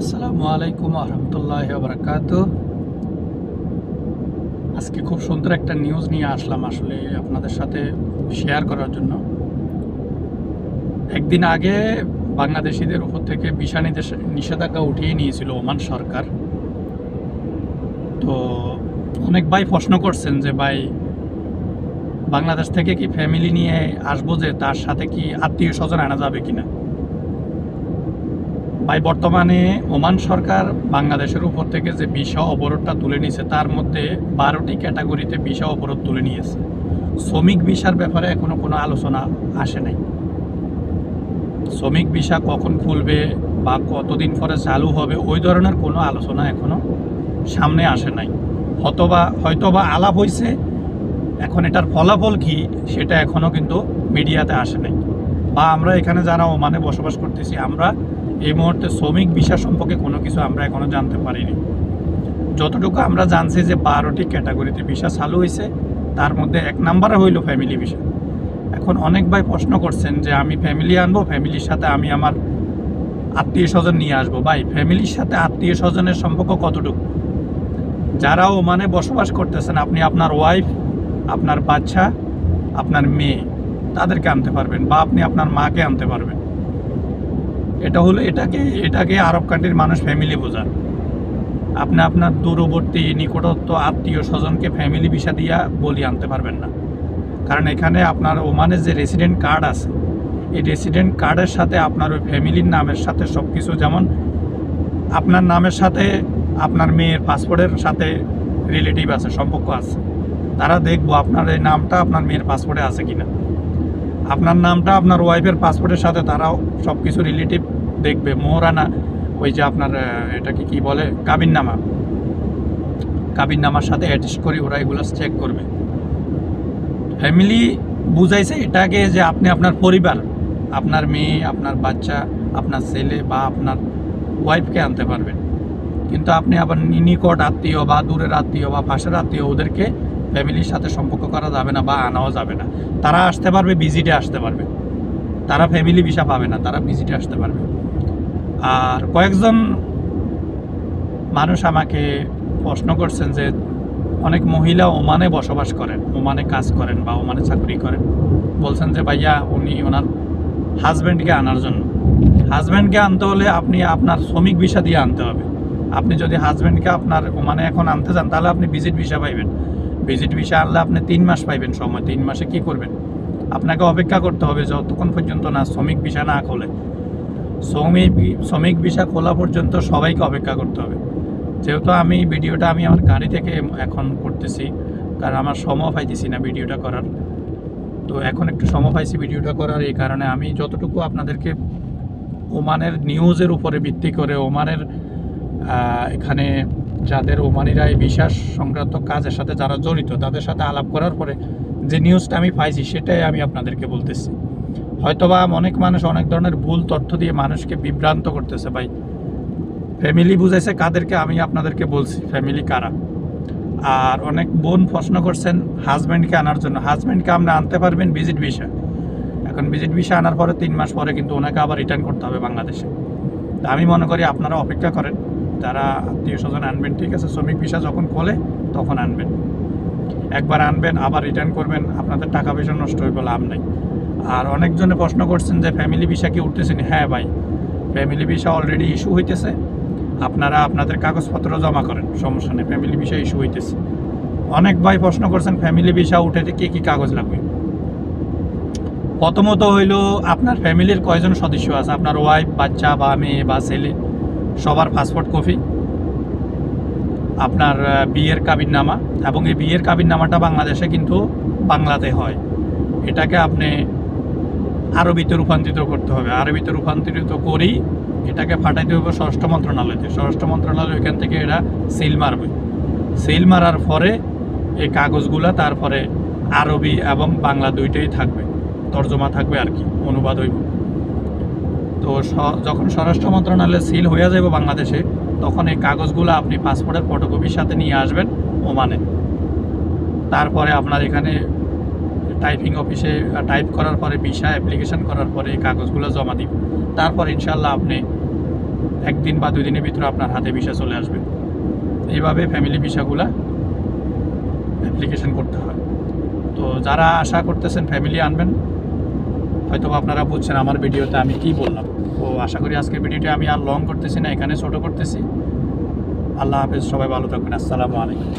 আসসালামু আলাইকুম রহমতুল্লাহ বারকাত আজকে খুব সুন্দর একটা নিউজ নিয়ে আসলাম আসলে আপনাদের সাথে শেয়ার করার জন্য। একদিন আগে বাংলাদেশিদের উপর থেকে ভিসা নিষেধ- নিষেধাজ্ঞা উঠিয়ে নিয়েছিল ওমান সরকার। তো অনেক ভাই প্রশ্ন করছেন যে, ভাই, বাংলাদেশ থেকে কি ফ্যামিলি নিয়ে আসব যে তার সাথে কি আত্মীয় স্বজন আনা যাবে কিনা? ভাই, বর্তমানে ওমান সরকার বাংলাদেশের উপর থেকে যে ভিসা অবরোধটা তুলে নিয়েছে, তার মধ্যে বারোটি ক্যাটাগরিতে ভিসা অবরোধ তুলে নিয়েছে। শ্রমিক ভিসার ব্যাপারে এখনও কোনো আলোচনা আসে নাই। শ্রমিক ভিসা কখন খুলবে বা কতদিন পরে চালু হবে, ওই ধরনের কোনো আলোচনা এখনও সামনে আসে নাই। হয়তোবা হয়তোবা আলাপ হয়েছে এখন এটার ফলাফল কি, সেটা এখনও কিন্তু মিডিয়াতে আসে নাই। বা আমরা এখানে যারা ওমানে বসবাস করতেছি, আমরা এই মুহূর্তে শ্রমিক ভিসা সম্পর্কে কোনো কিছু আমরা এখনও জানতে পারিনি। যতটুকু আমরা জানছি যে বারোটি ক্যাটাগরিতে ভিসা চালু হয়েছে তার মধ্যে এক নাম্বারে হইল ফ্যামিলি ভিসা। এখন অনেক ভাই প্রশ্ন করছেন যে আমি ফ্যামিলি আনব, ফ্যামিলির সাথে আমি আমার আত্মীয় স্বজন নিয়ে আসব। ভাই, ফ্যামিলির সাথে আত্মীয় স্বজনের সম্পর্ক কতটুকু? যারা ওমানে বসবাস করতেছেন, আপনি আপনার ওয়াইফ আপনার বাচ্চা, আপনার মেয়ে তাদেরকে আনতে পারবেন বা আপনি আপনার মাকে আনতে পারবেন। এটা হলো, এটাকে এটাকে আরব কান্ট্রির মানুষ ফ্যামিলি বোঝান আপনি আপনার দূরবর্তী নিকটত্ব আত্মীয় স্বজনকে ফ্যামিলি ভিসা দিয়া বলি আনতে পারবেন না। কারণ এখানে আপনার ওমানের যে রেসিডেন্ট কার্ড আছে, এই রেসিডেন্ট কার্ডের সাথে আপনার ওই ফ্যামিলির নামের সাথে সব কিছু যেমন, আপনার নামের সাথে আপনার মেয়ের পাসপোর্টের সাথে রিলেটিভ আছে, সম্পর্ক আছে। তারা দেখব আপনার এই নামটা আপনার মেয়ের পাসপোর্টে আছে কিনা। আপনার নামটা আপনার ওয়াইফের পাসপোর্টের সাথে তারাও সব কিছু রিলেটিভ দেখবে। মোহরানা ওই যে আপনার এটাকে কি বলে? কাবিন নামা কাবিন নামার সাথে অ্যাডজাস্ট করে ওরা এগুলো চেক করবে। ফ্যামিলি বুঝাইছে এটাকে যে আপনি আপনার পরিবার, আপনার মেয়ে, আপনার বাচ্চা, আপনার ছেলে বা আপনার ওয়াইফকে আনতে পারবেন। কিন্তু আপনি আবার নিকট আত্মীয় বা দূরের আত্মীয় বা পাশের আত্মীয় ওদেরকে ফ্যামিলির সাথে সম্পর্ক করা যাবে না বা আনাও যাবে না। তারা আসতে পারবে, ভিজিটে আসতে পারবে। তারা ফ্যামিলি ভিসা পাবে না, তারা ভিজিটে আসতে পারবে। আর কয়েকজন মানুষ আমাকে প্রশ্ন করছেন যে, অনেক মহিলা ওমানে বসবাস করেন, ওমানে কাজ করেন বা ওমানে চাকরি করেন। বলছেন যে, ভাইয়া, উনি ওনার হাজব্যান্ডকে আনার জন্য। হাজব্যান্ডকে আনতে হলে আপনি আপনার শ্রমিক ভিসা দিয়ে আনতে হবে। আপনি যদি হাজব্যান্ডকে আপনার ওমানে এখন আনতে চান তাহলে আপনি ভিজিট ভিসা পাইবেন। ভিজিট ভিসা আনলে আপনি তিন মাস পাইবেন সময়। তিন মাসে কি করবেন? আপনাকে অপেক্ষা করতে হবে যতক্ষণ পর্যন্ত না শ্রমিক ভিসা না খোলে। শ্রমিক শ্রমিক ভিসা খোলা পর্যন্ত সবাইকে অপেক্ষা করতে হবে। যেহেতু আমি ভিডিওটা আমি আমার গাড়ি থেকে এখন করতেছি, কারণ আমার সময় পাইতেছি না ভিডিওটা করার। তো এখন একটু সময় পাইছি ভিডিওটা করার, এই কারণে আমি যতটুকু আপনাদেরকে ওমানের নিউজের উপরে ভিত্তি করে, ওমানের এখানে যাদের ওমানিরা এই বিশ্বাস সংক্রান্ত কাজের সাথে যারা জড়িত, তাদের সাথে আলাপ করার পরে যে নিউজটা আমি পাইছি, সেটাই আমি আপনাদেরকে বলতেছি। হয়তোবা অনেক মানুষ অনেক ধরনের ভুল তথ্য দিয়ে মানুষকে বিভ্রান্ত করতেছে, ভাই। ফ্যামিলি বুঝাইছে কাদেরকে, আমি আপনাদেরকে বলছি ফ্যামিলি কারা? আর অনেক বোন প্রশ্ন করছেন হাজব্যান্ডকে আনার জন্য। হাজব্যান্ডকে আপনি আনতে পারবেন ভিজিট ভিসা এখন ভিজিট ভিসা আনার পরে তিন মাস পরে কিন্তু ওনাকে আবার রিটার্ন করতে হবে বাংলাদেশে। তা আমি মনে করি আপনারা অপেক্ষা করেন। যারা আত্মীয় স্বজন আনবেন, ঠিক আছে? শ্রমিক ভিসা যখন খোলে, তখন আনবেন। একবার আনবেন, আবার রিটার্ন করবেন, আপনাদের টাকা পয়সা নষ্ট হয়ে লাভ নেই। আর অনেকজনে প্রশ্ন করছেন যে, ফ্যামিলি ভিসা কি উঠতেছেন হ্যাঁ ভাই, ফ্যামিলি ভিসা অলরেডি ইস্যু হইতেছে। আপনারা আপনাদের কাগজপত্র জমা করেন, সমস্যা নেই, ফ্যামিলি ভিসা ইস্যু হইতেছে। অনেক ভাই প্রশ্ন করছেন, ফ্যামিলি ভিসা উঠেতে কি কি কাগজ লাগবে? প্রথমত হইল, আপনার ফ্যামিলির কয়জন সদস্য আছে? আপনার ওয়াইফ বাচ্চা বা মেয়ে বা ছেলে? সবার পাসপোর্ট কপি আপনার বিয়ের কাবিননামা এবং এই বিয়ের কাবিননামাটা বাংলাদেশে কিন্তু বাংলাতে হয়। এটাকে আপনি আরবিতে রূপান্তরিত করতে হবে। আরবিতে রূপান্তরিত করেই এটাকে ফাটাইতে হবে স্বরাষ্ট্র মন্ত্রণালয়তে স্বরাষ্ট্র মন্ত্রণালয় ওইখান থেকে এরা সিল মারবে। সিল মারার পরে এই কাগজগুলা তারপরে আরবি এবং বাংলা দুইটাই থাকবে। তর্জমা থাকবে আর কি, অনুবাদ হইব। তো যখন স্বরাষ্ট্র মন্ত্রণালয়ে সিল হয়ে যাবে বাংলাদেশে, তখন এই কাগজগুলো আপনি পাসপোর্টের ফটোকপির সাথে নিয়ে আসবেন ওমানে। তারপরে আপনার এখানে টাইপিং অফিসে টাইপ করার পরে ভিসা অ্যাপ্লিকেশন করার পরে এই কাগজগুলো জমা দিন তারপর ইনশাল্লাহ আপনি একদিন বা দুই দিনের ভিতরে আপনার হাতে ভিসা চলে আসবে। এইভাবে ফ্যামিলি ভিসাগুলা অ্যাপ্লিকেশন করতে হয়। তো যারা আশা করতেছেন ফ্যামিলি আনবেন হয়তো আপনারা বুঝছেন আমার ভিডিওতে আমি কি বললাম। ও আশা করি আজকের ভিডিওটি আমি আর লং করতেছি না, এখানে ছোটো করতেছি। আল্লাহ হাফেজ, সবাই ভালো থাকবেন, আসসালামু আলাইকুম।